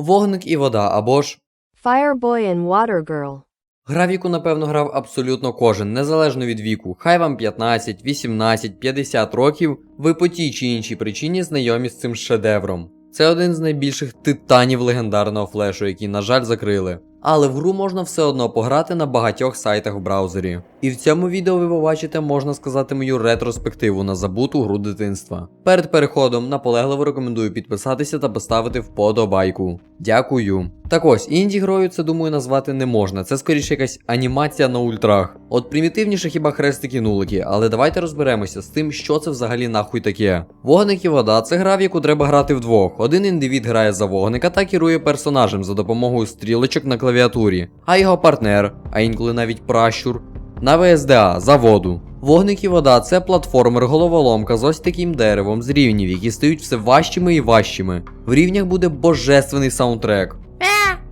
Вогник і вода або ж. Fireboy and Water Girl. Гра віку, напевно, грав абсолютно кожен, незалежно від віку. Хай вам 15, 18, 50 років, ви по тій чи іншій причині знайомі з цим шедевром. Це один з найбільших титанів легендарного флешу, який, на жаль, закрили. Але в гру можна все одно пограти на багатьох сайтах в браузері. І в цьому відео ви побачите, можна сказати, мою ретроспективу на забуту гру дитинства. Перед переходом наполегливо рекомендую підписатися та поставити вподобайку. Дякую. Так ось, інді грою це думаю назвати не можна. Це скоріше якась анімація на ультрах. От примітивніше хіба хрестики нулики, але давайте розберемося з тим, що це взагалі нахуй таке. Вогник і вода це гра, в яку треба грати вдвох. Один індивід грає за вогника та керує персонажем за допомогою стрілочок на клавіатурі, а його партнер, а інколи навіть пращур, на ВСДА за воду. Вогник і вода це платформер головоломка з ось таким деревом з рівнів, які стають все важчими і важчими. В рівнях буде божественний саундтрек.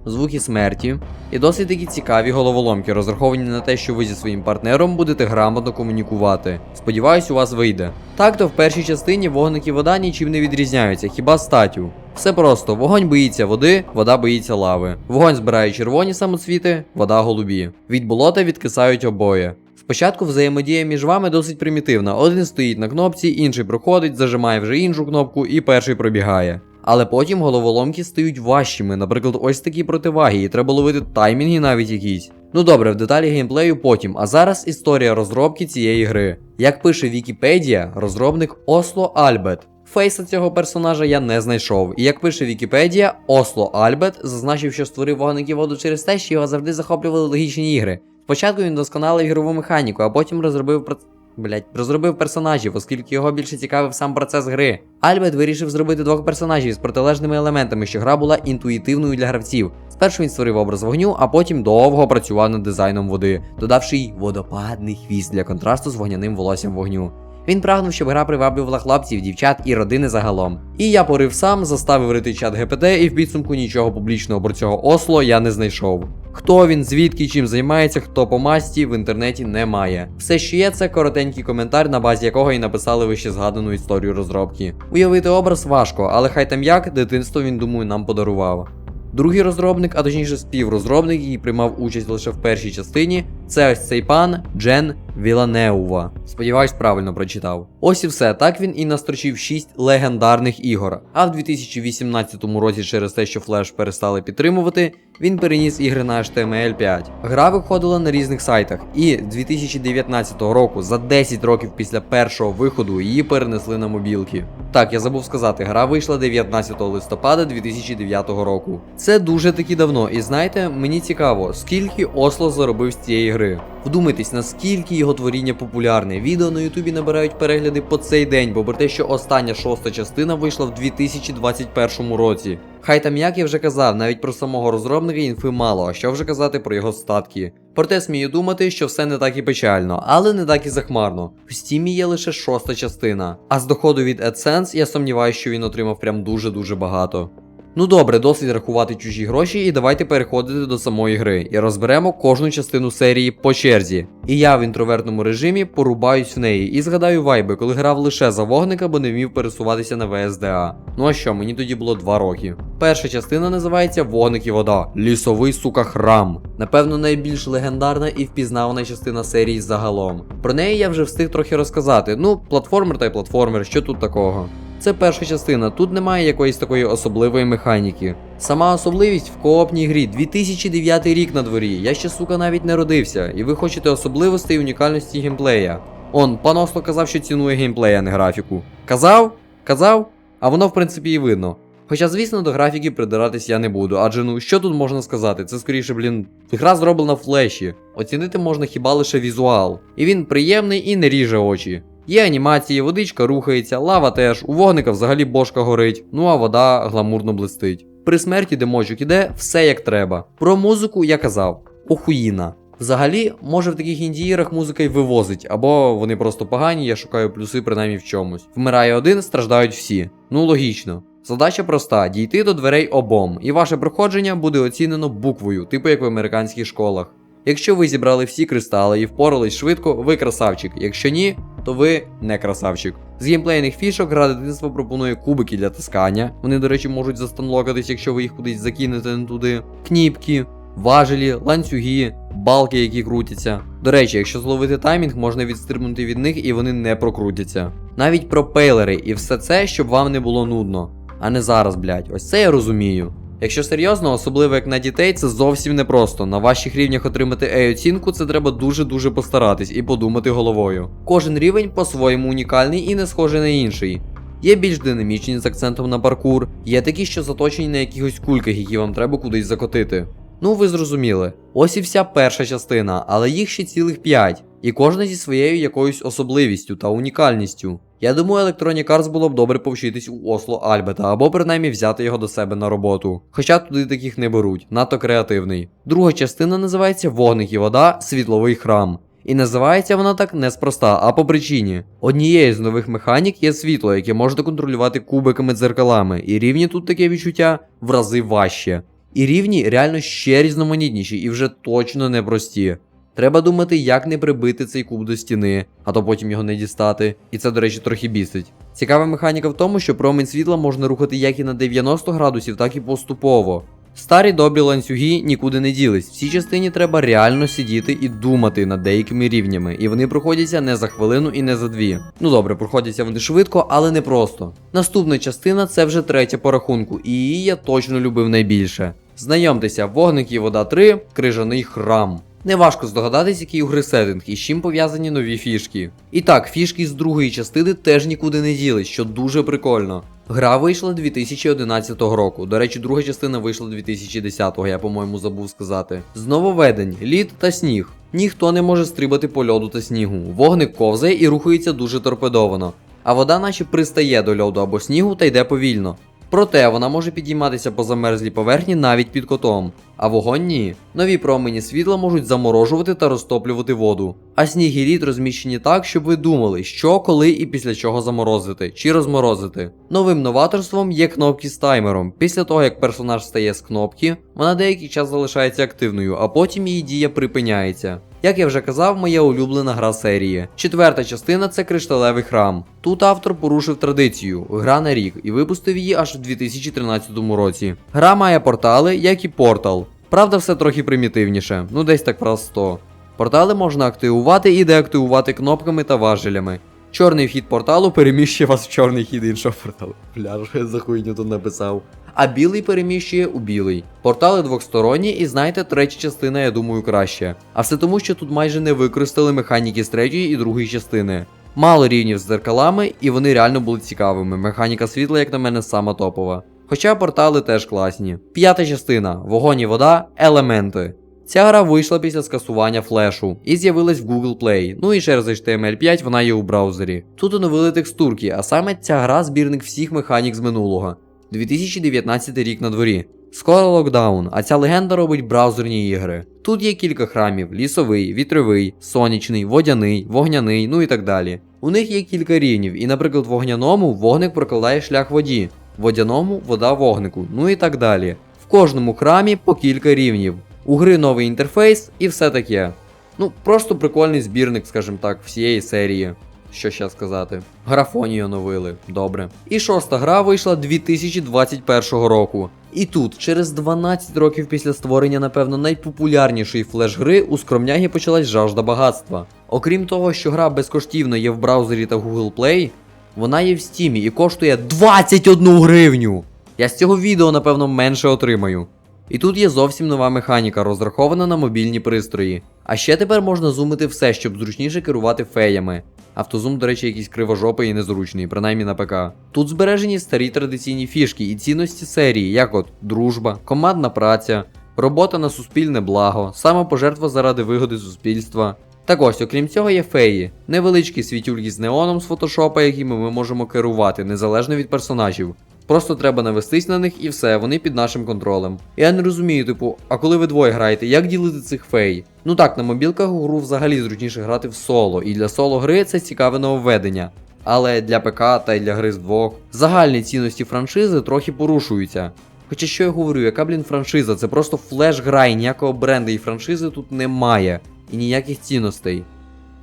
Звуки смерті і досить такі цікаві головоломки, розраховані на те, що ви зі своїм партнером будете грамотно комунікувати. Сподіваюсь, у вас вийде. Так то в першій частині вогник і вода нічим не відрізняються, хіба статтю. Все просто: вогонь боїться води, вода боїться лави. Вогонь збирає червоні самоцвіти, вода голубі. Від болота відкисають обоє. Спочатку взаємодія між вами досить примітивна. Один стоїть на кнопці, інший проходить, зажимає вже іншу кнопку і перший пробігає. Але потім головоломки стають важчими, наприклад, ось такі противаги, і треба ловити таймінги навіть якісь. Ну добре, в деталі геймплею потім. А зараз історія розробки цієї гри. Як пише Вікіпедія, розробник Осло Альбет. Фейса цього персонажа я не знайшов. І як пише Вікіпедія, Осло Альбет зазначив, що створив вогник і воду через те, що його завжди захоплювали логічні ігри. Спочатку він досконалив ігрову механіку, а потім розробив проц... Блять, розробив персонажів, оскільки його більше цікавив сам процес гри. Альбет вирішив зробити двох персонажів з протилежними елементами, що гра була інтуїтивною для гравців. Спершу він створив образ вогню, а потім довго працював над дизайном води, додавши й водопадний хвіст для контрасту з вогняним волоссям вогню. Він прагнув, щоб гра приваблювала хлопців, дівчат і родини загалом. І я порив сам, заставив рити чат ГПТ, і в підсумку нічого публічного про цього Осло я не знайшов. Хто він, звідки, чим займається, хто по масті, в інтернеті немає. Все, що є, це коротенький коментар, на базі якого і написали вище згадану історію розробки. Уявити образ важко, але хай там як, дитинство він думаю нам подарував. Другий розробник, а точніше співрозробник, який приймав участь лише в першій частині, це ось цей пан Джен Віланеува. Сподіваюсь, правильно прочитав. Ось і все. Так він і настрочив 6 легендарних ігор. А в 2018 році, через те, що Flash перестали підтримувати, він переніс ігри на HTML5. Гра виходила на різних сайтах, і з 2019 року, за 10 років після першого виходу, її перенесли на мобілки. Так, я забув сказати, гра вийшла 19 листопада 2009 року. Це дуже таки давно, і знаєте, мені цікаво, скільки Осло заробив з цієї гри. Вдумайтесь, наскільки його творіння популярне. Відео на Ютубі набирають перегляди по цей день, бо про те, що остання шоста частина вийшла в 2021 році. Хай там як я вже казав, навіть про самого розробника інфи мало, а що вже казати про його статки. Проте смію думати, що все не так і печально, але не так і захмарно. В стімі є лише шоста частина. А з доходу від AdSense я сумніваюся, що він отримав прям дуже-дуже багато. Ну добре, досить рахувати чужі гроші, і давайте переходити до самої гри і розберемо кожну частину серії по черзі. І я в інтровертному режимі порубаюсь в неї і згадаю вайби, коли грав лише за вогника, бо не вмів пересуватися на ВСДА. Ну а що, мені тоді було 2 роки. Перша частина називається Вогник і вода. Лісовий сука храм. Напевно, найбільш легендарна і впізнавана частина серії загалом. Про неї я вже встиг трохи розказати. Ну, платформер та й платформер, що тут такого. Це перша частина, тут немає якоїсь такої особливої механіки. Сама особливість в коопній грі 2009 рік на дворі. Я ще сука навіть не родився, і ви хочете особливостей і унікальності геймплея. Он, пан Осло казав, що цінує геймплей, а не графіку. Казав? Казав? А воно в принципі і видно. Хоча, звісно, до графіки придиратись я не буду, адже ну що тут можна сказати? Це скоріше, блін, гра зроблена в флеші. Оцінити можна хіба лише візуал. І він приємний і не ріже очі. Є анімації, водичка рухається, лава теж, у вогника взагалі бошка горить, ну а вода гламурно блистить. При смерті демочок іде все як треба. Про музику я казав, охуїна. Взагалі, може в таких індіїрах музика й вивозить, або вони просто погані, я шукаю плюси принаймні в чомусь. Вмирає один, страждають всі. Ну логічно. Задача проста: дійти до дверей обом, і ваше проходження буде оцінено буквою, типу як в американських школах. Якщо ви зібрали всі кристали і впорались швидко, ви красавчик. Якщо ні, то ви не красавчик. З геймплейних фішок гра дитинства пропонує кубики для таскання. Вони, до речі, можуть застанлокатись, якщо ви їх кудись закинете не туди. Кніпки, важелі, ланцюги, балки, які крутяться. До речі, якщо зловити таймінг, можна відстрибнути від них і вони не прокрутяться. Навіть пропейлери і все це, щоб вам не було нудно. А не зараз, блять. Ось це я розумію. Якщо серйозно, особливо як на дітей, це зовсім непросто. На ваших рівнях отримати A-оцінку це треба дуже-дуже постаратись і подумати головою. Кожен рівень по-своєму унікальний і не схожий на інший. Є більш динамічні з акцентом на паркур, є такі, що заточені на якихось кульках, які вам треба кудись закотити. Ну, ви зрозуміли. Ось і вся перша частина, але їх ще цілих 5, і кожна зі своєю якоюсь особливістю та унікальністю. Я думаю, Electronic Arts було б добре повчитись у Осло Альбета або принаймні взяти його до себе на роботу. Хоча туди таких не беруть, надто креативний. Друга частина називається Вогник і вода, світловий храм. І називається вона так неспроста, а по причині. Однією з нових механік є світло, яке можна контролювати кубиками дзеркалами, і рівні тут таке відчуття в рази важче. І рівні реально ще різноманітніші і вже точно непрості. Треба думати, як не прибити цей куб до стіни, а то потім його не дістати. І це, до речі, трохи бісить. Цікава механіка в тому, що промінь світла можна рухати як і на 90 градусів, так і поступово. Старі добрі ланцюги нікуди не ділись. В цій частині треба реально сидіти і думати над деякими рівнями, і вони проходяться не за хвилину і не за дві. Ну добре, проходяться вони швидко, але не просто. Наступна частина це вже третя по рахунку, і її я точно любив найбільше. Знайомтеся, вогник і вода 3, крижаний храм. Неважко здогадатись, який у гри сеттинг і з чим пов'язані нові фішки. І так, фішки з другої частини теж нікуди не ділись, що дуже прикольно. Гра вийшла 2011 року. До речі, друга частина вийшла 2010-го, я по-моєму забув сказати. З нововведень, лід та сніг. Ніхто не може стрибати по льоду та снігу. Вогник ковзає і рухається дуже торпедовано. А вода наче пристає до льоду або снігу та йде повільно. Проте вона може підійматися по замерзлій поверхні навіть під котом, а вогонь ні. Нові промені світла можуть заморожувати та розтоплювати воду. А сніг і лід розміщені так, щоб ви думали, що, коли і після чого заморозити чи розморозити. Новим новаторством є кнопки з таймером. Після того, як персонаж стає з кнопки, вона деякий час залишається активною, а потім її дія припиняється. Як я вже казав, моя улюблена гра серії. Четверта частина це кришталевий храм. Тут автор порушив традицію, гра на рік, і випустив її аж у 2013 році. Гра має портали, як і портал. Правда, все трохи примітивніше, ну десь так раз 100. Портали можна активувати і деактивувати кнопками та важелями. Чорний вхід порталу переміщує вас в чорний хід іншого порталу. Бля, що я за хуйню тут написав. А білий переміщує у білий. Портали двохсторонні, і знаєте, третя частина, я думаю, краще. А все тому, що тут майже не використали механіки з третьої і другої частини. Мало рівнів з дзеркалами, і вони реально були цікавими. Механіка світла, як на мене, сама топова. Хоча портали теж класні. П'ята частина вогонь і вода, елементи. Ця гра вийшла після скасування флешу і з'явилась в Google Play. Ну і через HTML5 вона є у браузері. Тут оновили текстурки, а саме ця гра збірник всіх механік з минулого. 2019 рік на дворі. Скоро локдаун, а ця легенда робить браузерні ігри. Тут є кілька храмів: лісовий, вітровий, сонячний, водяний, вогняний, ну і так далі. У них є кілька рівнів, і, наприклад, в вогняному вогник прокладає шлях воді, водяному вода вогнику, ну і так далі. В кожному храмі по кілька рівнів. У гри новий інтерфейс і все таке. Ну, просто прикольний збірник, скажімо так, всієї серії. Що ще сказати? Графонію оновили, добре. І шоста гра вийшла 2021 року. І тут, через 12 років після створення, напевно, найпопулярнішої флеш-гри, у скромнягі почалась жажда багатства. Окрім того, що гра безкоштівно є в браузері та Google Play, вона є в стімі і коштує 21 гривню. Я з цього відео, напевно, менше отримаю. І тут є зовсім нова механіка, розрахована на мобільні пристрої. А ще тепер можна зумити все, щоб зручніше керувати феями. Автозум, до речі, якийсь кривожопий і незручний, принаймні на ПК. Тут збережені старі традиційні фішки і цінності серії, як от дружба, командна праця, робота на суспільне благо, самопожертва заради вигоди суспільства. Так ось, окрім цього, є феї, невеличкі світюльки з неоном з фотошопа, якими ми можемо керувати, незалежно від персонажів. Просто треба навестись на них і все, вони під нашим контролем. Я не розумію, типу, а коли ви двоє граєте, як ділити цих фей? Ну так, на мобілках у гру взагалі зручніше грати в соло, і для соло гри це цікаве нововведення. Але для ПК та й для гри з двох загальні цінності франшизи трохи порушуються. Хоча що я говорю, яка, блін, франшиза? Це просто флеш-гра і ніякого бренду і франшизи тут немає. І ніяких цінностей.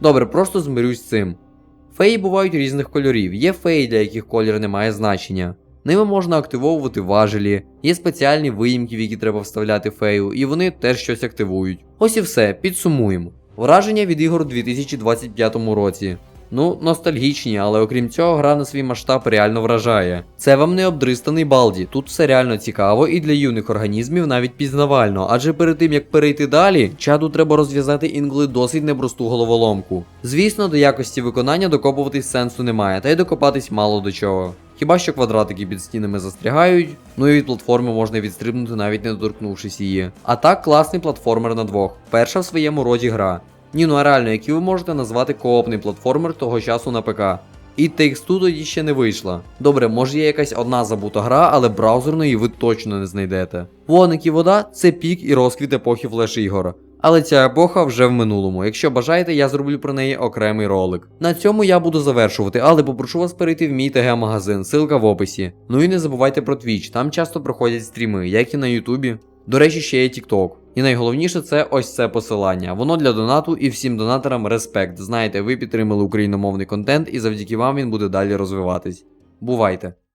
Добре, просто змирюсь з цим. Феї бувають різних кольорів, є феї, для яких колір не має значення. Ними можна активовувати важелі, є спеціальні виїмки, в які треба вставляти фею, і вони теж щось активують. Ось і все, підсумуємо. Враження від ігор у 2025 році. Ну, ностальгічні, але окрім цього, гра на свій масштаб реально вражає. Це вам не обдристаний балді, тут все реально цікаво і для юних організмів навіть пізнавально, адже перед тим як перейти далі, чаду треба розв'язати інколи досить непросту головоломку. Звісно, до якості виконання докопуватись сенсу немає, та й докопатись мало до чого. Хіба що квадратики під стінами застрягають, ну і від платформи можна відстрибнути навіть не доторкнувшись її. А так класний платформер на двох. Перша в своєму роді гра. Ні, ну реально, які ви можете назвати коопний платформер того часу на ПК. І Takes Two тоді ще не вийшла. Добре, може є якась одна забута гра, але браузерної ви точно не знайдете. Вогник і вода це пік і розквіт епохи флеш ігор. Але ця епоха вже в минулому. Якщо бажаєте, я зроблю про неї окремий ролик. На цьому я буду завершувати, але попрошу вас перейти в мій ТГ-магазин, ссылка в описі. Ну і не забувайте про Twitch, там часто проходять стріми, як і на Ютубі. До речі, ще є TikTok. І найголовніше це ось це посилання. Воно для донату і всім донаторам респект. Знаєте, ви підтримали україномовний контент і завдяки вам він буде далі розвиватись. Бувайте!